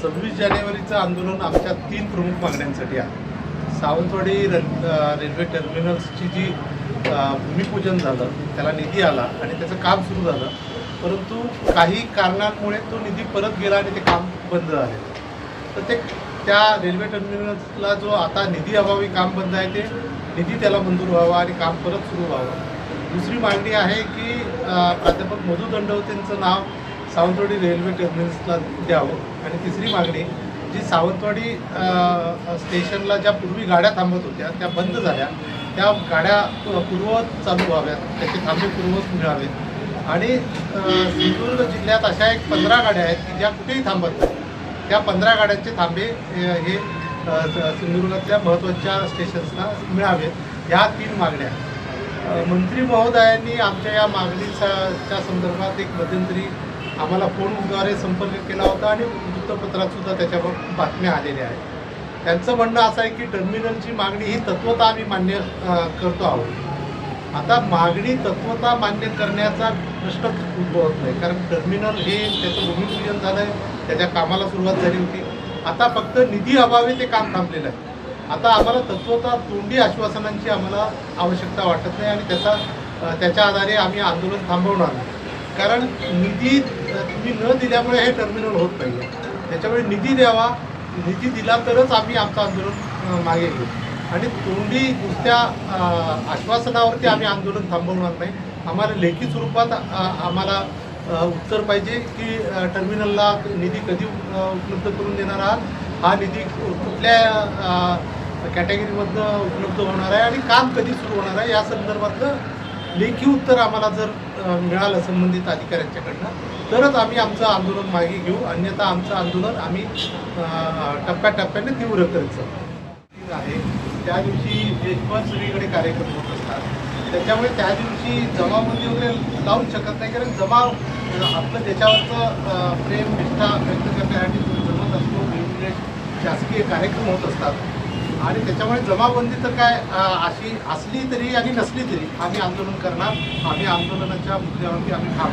सव्वीस जानेवारीचं आंदोलन आमच्या तीन प्रमुख मागण्यांसाठी आहे. सावंतवाडी रेल रेल्वे टर्मिनल्सची जी भूमिपूजन झालं त्याला निधी आला आणि त्याचं काम सुरू झालं. परंतु काही कारणांमुळे तो निधी परत गेला आणि ते काम बंद झाले तर ते त्या रेल्वे टर्मिनल्सला जो आता निधी अभावी काम बंद आहे ते निधी त्याला मंजूर व्हावा आणि काम परत सुरू व्हावं. दुसरी मागणी आहे की प्राध्यापक मधु दंडवतेंचं नाव सावंतवाडी रेल्वे टर्मिनल्सला द्यावं. आणि तिसरी मागणी जी सावंतवाडी स्टेशनला ज्या पूर्वी गाड्या थांबत होत्या त्या बंद झाल्या. त्या गाड्या पूर्ववत चालू व्हाव्यात. त्याचे थांबे पूर्ववत मिळावेत आणि सिंधुदुर्ग जिल्ह्यात अशा एक पंधरा गाड्या आहेत की ज्या कुठेही थांबत त्या पंधरा गाड्यांचे थांबे हे सिंधुदुर्गातल्या महत्त्वाच्या स्टेशन्सना मिळावेत ह्या तीन मागण्या मंत्री महोदयांनी आमच्या या मागणीचा च्या संदर्भात एक मध्यंतरी आम्हाला फोनद्वारे संपर्क केला होता आणि वृत्तपत्रात सुद्धा त्याच्यावर बातम्या आलेल्या आहेत. त्यांचं म्हणणं असं आहे की टर्मिनलची मागणी ही तत्वता आम्ही मान्य करतो आहोत. आता मागणी तत्वता मान्य करण्याचा प्रश्नच उद्भवत नाही. कारण टर्मिनल हे त्याचं भूमिपूजन झालं आहे त्याच्या कामाला सुरुवात झाली होती. आता फक्त निधी अभावी ते काम थांबलेलं आहे. आता आम्हाला तत्वता तोंडी आश्वासनांची आम्हाला आवश्यकता वाटत नाही आणि त्याचा त्याच्या आधारे आम्ही आंदोलन थांबवणार नाही. कारण निधी तुम्ही न दिल्यामुळे हे टर्मिनल होत नाही त्याच्यामुळे निधी द्यावा निधी दिला तरच आम्ही आमचं आंदोलन मागे घेऊ. आणि तोंडी नुसत्या आश्वासनावरती आम्ही आंदोलन थांबवणार नाही. आम्हाला लेखी स्वरूपात आम्हाला उत्तर पाहिजे की टर्मिनलला निधी कधी उपलब्ध करून देणार आहात. हा निधी कुठल्या कॅटेगरीमधनं उपलब्ध होणार आहे आणि काम कधी सुरू होणार आहे या संदर्भातलं लेखी उत्तर आम्हाला जर मिळालं संबंधित अधिकाऱ्यांच्याकडनं तरच आम्ही आमचं आंदोलन मागे घेऊ. अन्यथा आमचं आंदोलन आम्ही टप्प्याटप्प्याने तीव्र करत जाऊ. आहे. त्या दिवशी देशभर सगळीकडे कार्यक्रम होत असतात त्याच्यामुळे त्या दिवशी जमावबंदी वगैरे लावू शकत नाही कारण जमाव आपलं त्याच्यावरचं प्रेम निष्ठा व्यक्त करण्यासाठी जमत असतो वेगवेगळे शासकीय कार्यक्रम होत असतात. आणि त्याच्यामुळे जमाबंदी तर काय अशी असली तरी आणि नसली तरी आम्ही आंदोलन करणार. आम्ही आंदोलनाच्या मुद्द्यावरती आम्ही ठाम